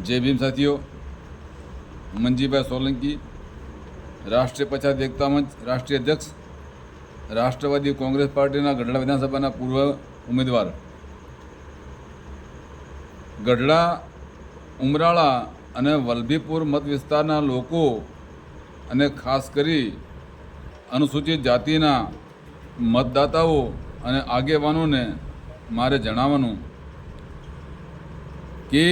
જય ભીમ સાથીઓ. મંજીભાઈ સોલંકી, રાષ્ટ્રીય પછાત એકતા મંચ, રાષ્ટ્રીય અધ્યક્ષ, રાષ્ટ્રવાદી કોંગ્રેસ પાર્ટીના ગઢડા વિધાનસભાના પૂર્વ ઉમેદવાર. ગઢડા, ઉમરાળા અને વલભીપુર મત વિસ્તારના લોકો અને ખાસ કરી અનુસૂચિત જાતિના મતદાતાઓ અને આગેવાનોને મારે જણાવવાનું કે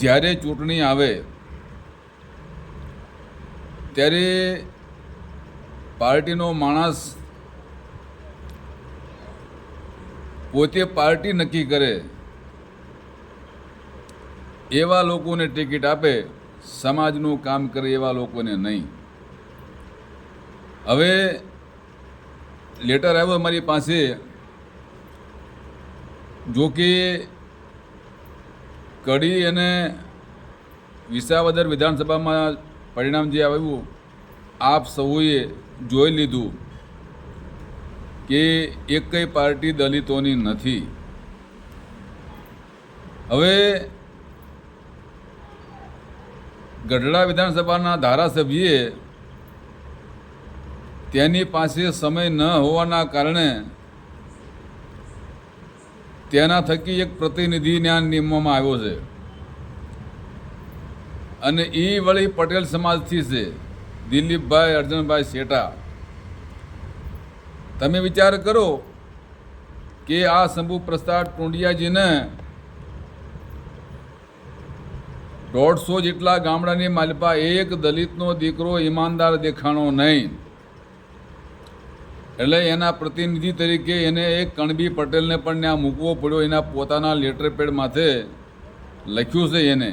જ્યારે ચૂંટણી આવે, ત્યારે પાર્ટીનો માણસ પોતે પાર્ટી નક્કી કરે, એવા લોકોને ટિકિટ આપે, સમાજનું કામ કરે એવા લોકોને નહીં. હવે લેટર આવ્યો મારી પાસે જો કે કડી અને વિસાવદર વિધાનસભામાં પરિણામ જે આવ્યું, આપ સૌએ જોઈ લીધું કે એક કઈ પાર્ટી દલિતોની નથી. હવે ગઢડા વિધાનસભાના ધારાસભ્યએ તેની પાસે સમય ન હોવાના કારણે તેના થકી એક પ્રતિનિધિ જ્ઞાન નિમવામાં આવ્યો છે. અને એ વળી પટેલ સમાજથી છે, દિલીપભાઈ અર્જુનભાઈ શેઠા. તમે વિચાર કરો કે આ શંભુ પ્રસાદ ટુંડિયાજીને દોઢસો જેટલા ગામડાની માલપા એક દલિતનો દીકરો ઈમાનદાર દેખાણો નહીં. એટલે એના પ્રતિનિધિ તરીકે એને એક કણબી પટેલને પણ ત્યાં મૂકવો પડ્યો. એના પોતાના લેટર પેડ માથે લખ્યું છે એને.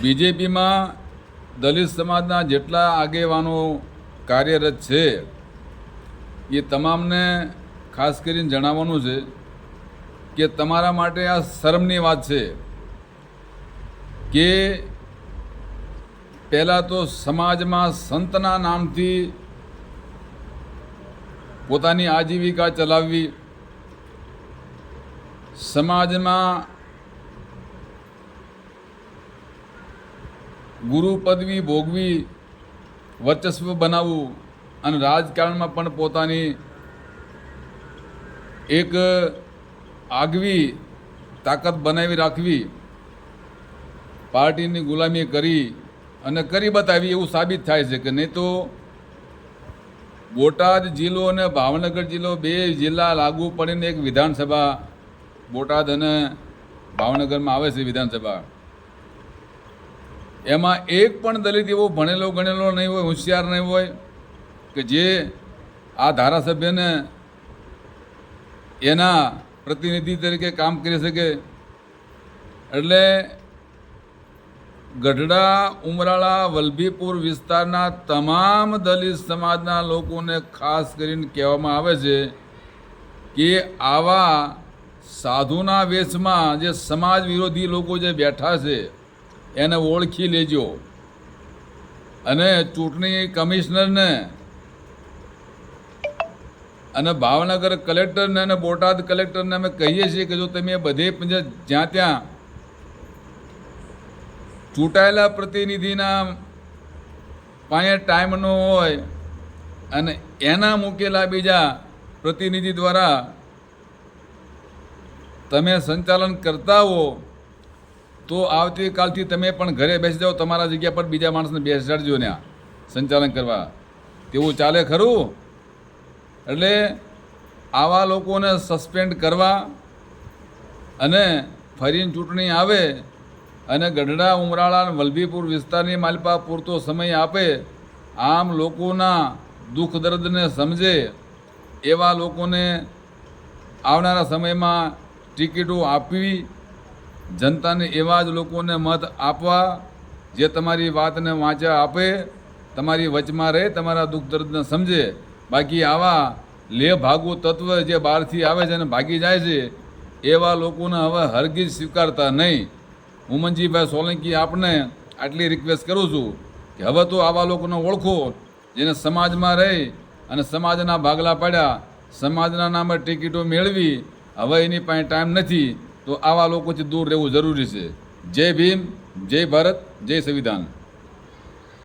બીજેપીમાં દલિત સમાજના જેટલા આગેવાનો કાર્યરત છે, એ તમામને ખાસ કરીને જણાવવાનું છે કે તમારા માટે આ શરમની વાત છે કે પહેલાં તો સમાજમાં સંતના નામથી પોતાની આજીવિકા ચલાવવી, સમાજમાં ગુરુ પદવી ભોગવી, વર્ચસ્વ બનાવવું અને રાજકારણમાં પણ પોતાની એક આગવી તાકાત બનાવી રાખવી, પાર્ટીની ગુલામી કરી અને કરી બતાવી એવું સાબિત થાય છે કે નહીં તો બોટાદ જિલ્લો અને ભાવનગર જિલ્લો બે જિલ્લા લાગુ પડીને એક વિધાનસભા બોટાદ અને ભાવનગરમાં આવે છે વિધાનસભા. એમાં એક પણ દલિત એવો ભણેલો ગણેલો નહીં હોય, હોશિયાર નહીં હોય, કે જે આ ધારાસભ્યને એના પ્રતિનિધિ તરીકે કામ કરી શકે. એટલે ગઢડા, ઉમરાળા, વલભીપુર વિસ્તારના તમામ દલિત સમાજના લોકોને ખાસ કરીને કહેવામાં આવે છે કે આવા સાધુના વેશમાં જે સમાજ વિરોધી લોકો જે બેઠા છે, એને ઓળખી લેજો. અને ચૂંટણી કમિશનરને અને ભાવનગર કલેક્ટરને અને બોટાદ કલેક્ટરને અમે કહીએ છીએ કે જો તમે બધે જ્યાં ત્યાં ચૂંટાયેલા પ્રતિનિધિના પાસે ટાઈમ ન હોય અને એના મૂકેલા બીજા પ્રતિનિધિ દ્વારા તમે સંચાલન કરતા હો, તો આવતીકાલથી તમે પણ ઘરે બેસી જાઓ, તમારા જગ્યા પર બીજા માણસને બેસાડજો ને સંચાલન કરવા. તેવું ચાલે ખરું? એટલે આવા લોકોને સસ્પેન્ડ કરવા અને ફરીને ચૂંટણી આવે અને ગઢડા, ઉમરાળા અને વલભીપુર વિસ્તારની માલપા પૂરતો સમય આપે, આમ લોકોના દુઃખ દર્દને સમજે એવા લોકોને આવનારા સમયમાં ટિકિટો આપવી, જનતાને એવા જ લોકોને મત આપવા જે તમારી વાતને વાંચા આપે, તમારી વચમાં રહે, તમારા દુઃખ દર્દને સમજે. બાકી આવા લે ભાગુ તત્વ જે બહારથી આવે છે અને ભાગી જાય છે, એવા લોકોને હવે હરગીજ સ્વીકારતા નહીં. હું મંજીભાઈ સોલંકી આપને આટલી રિક્વેસ્ટ કરું છું કે હવે તો આવા લોકોને ઓળખો, જેને સમાજમાં રહી અને સમાજના ભાગલા પાડ્યા, સમાજના નામે ટિકિટો મેળવી, હવે એની પાસે ટાઈમ નથી, તો આવા લોકોથી દૂર રહેવું જરૂરી છે. જય ભીમ, જય ભારત, જય સંવિધાન.